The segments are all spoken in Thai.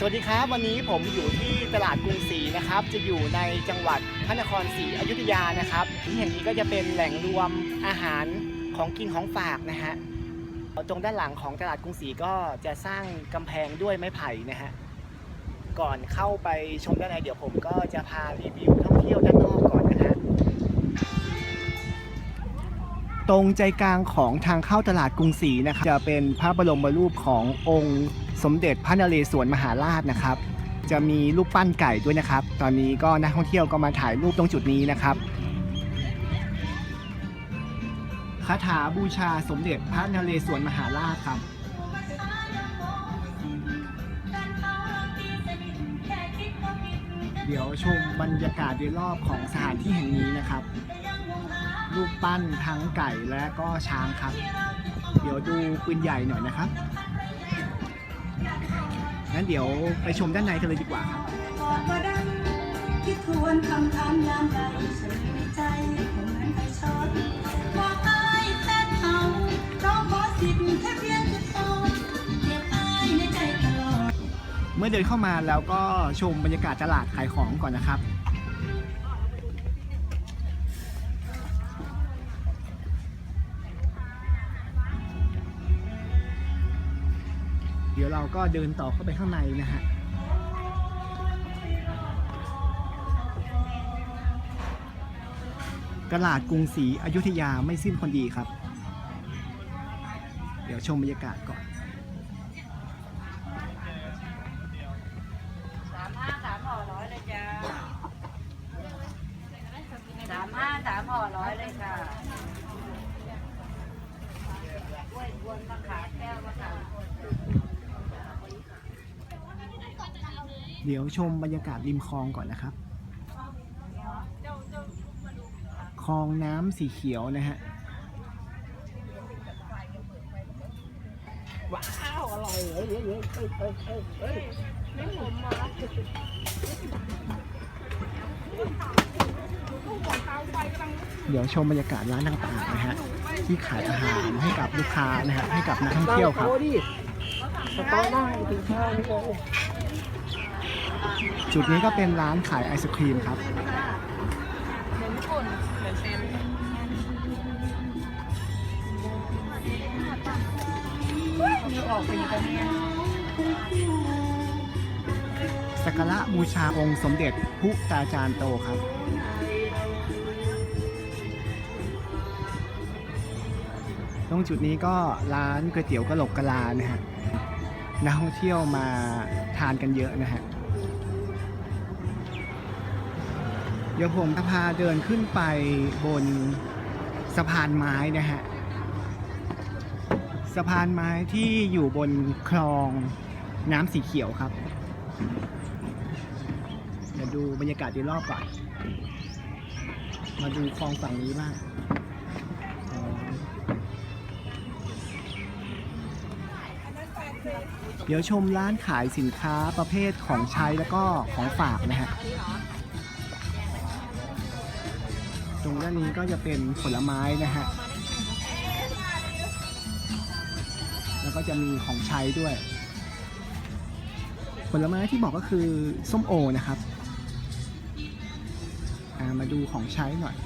สวัสดีครับ วันนี้ผมอยู่ที่ตลาดกรุงศรีนะครับ จะอยู่ในจังหวัดพระนครศรีอยุธยานะครับ ที่แห่งนี้ก็จะเป็นแหล่งรวมอาหารของกินของฝากนะฮะตรงด้านหลังของตลาดกรุงศรีก็จะสร้างกำแพงด้วยไม้ไผ่นะฮะก่อนเข้าไปชมด้านในเดี๋ยวผมก็จะพารีวิวท่องเที่ยวด้านนอกก่อนนะฮะตรงใจกลางของทางเข้าตลาดกรุงศรีนะครับจะเป็นพระบรมรูปขององค์ สมเด็จพระนเรศวรมหาราชนะครับ จะมีรูปปั้นไก่ด้วยนะครับ ตอนนี้ก็นักท่องเที่ยวก็มาถ่ายรูปตรงจุดนี้นะครับคาถาบูชาสมเด็จพระนเรศวรมหาราชครับเดี๋ยวชมบรรยากาศโดยรอบของสถานที่แห่งนี้นะครับ รูปปั้นทั้งไก่และก็ช้างครับ เดี๋ยวดูปืนใหญ่หน่อยนะครับ งั้นเดี๋ยวไปชมด้านในกันเลยดีกว่าครับออกมาดังคิดทวนคำถามยามใดฉันในใจคงนั้นไปชดบอกอายแต่เขาร้องขอสิทธิ์แค่เพียงจุดโตเก็บอายในใจตลอด เมื่อเดินเข้ามาแล้วก็ชมบรรยากาศตลาดขายของก่อนนะครับ ดี๋ยวเราก็เดินต่อเข้าไปข้างในนะฮะตลาดกรุงศรีอยุธยาไม่สิ้นคนดีครับ เดี๋ยวชมบรรยากาศก่อนสามห้าสามห่อร้อยเลยจ้าสามห้าสามห่อร้อยเลยค่ะกล้วยกวนมะขามแก้วมะขาม เดี๋ยวชมบรรยากาศริมคลองก่อนนะครับ คลองน้ำสีเขียวนะฮะ ว้าวอร่อยเอ้ยเอ้ยเอ้ยเอ้ยเอ้ยเอ้ยเอ้ยไม่หอมมาเดี๋ยวชมบรรยากาศร้านต่างๆนะฮะ ที่ขายอาหารให้กับลูกค้านะฮะให้กับนักท่องเที่ยวครับต้องได้ถึงข้าวโอ้ จุดนี้ก็เป็นร้านขายไอศครีมครับสักการะบูชาองค์สมเด็จพุตาจารย์โตครับตรงจุดนี้ก็ร้านก๋วยเตี๋ยวกะโหลกกะลานะฮะนักท่องเที่ยวมาทานกันเยอะนะฮะ เดี๋ยวผมจะพาเดินขึ้นไปบนสะพานไม้นะฮะ สะพานไม้ที่อยู่บนคลองน้ำสีเขียวครับ เดี๋ยวดูบรรยากาศโดยรอบก่อน มาดูคลองฝั่งนี้บ้างเดี๋ยวชมร้านขายสินค้าประเภทของใช้แล้วก็ของฝากนะฮะ รงด้านนี้ก็จะเป็นผลไม้นะฮะ แล้วก็จะมีของใช้ด้วย ผลไม้ที่บอกก็คือส้มโอนะครับามาดูของใช้หน่อย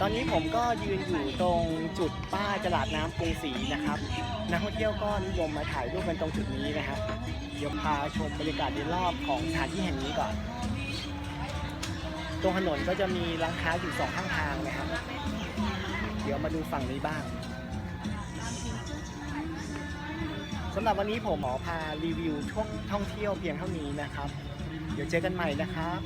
ตอนนี้ผมก็ยืนอยู่ตรงจุดป้ายตลาดน้ำกรุงศรีนะครับ นักท่องเที่ยวก็นิยมมาถ่ายรูปกันตรงจุดนี้นะฮะเดี๋ยวพาชมบรรยากาศโดยรอบของสถานที่แห่งนี้ก่อน ตรงถนนก็จะมีร้านค้าอยู่สองข้างทางนะครับ เดี๋ยวมาดูฝั่งนี้บ้างสำหรับวันนี้ผมหมอพารีวิวช่วงท่องเที่ยวเพียงเท่านี้นะครับ เดี๋ยวเจอกันใหม่นะครับ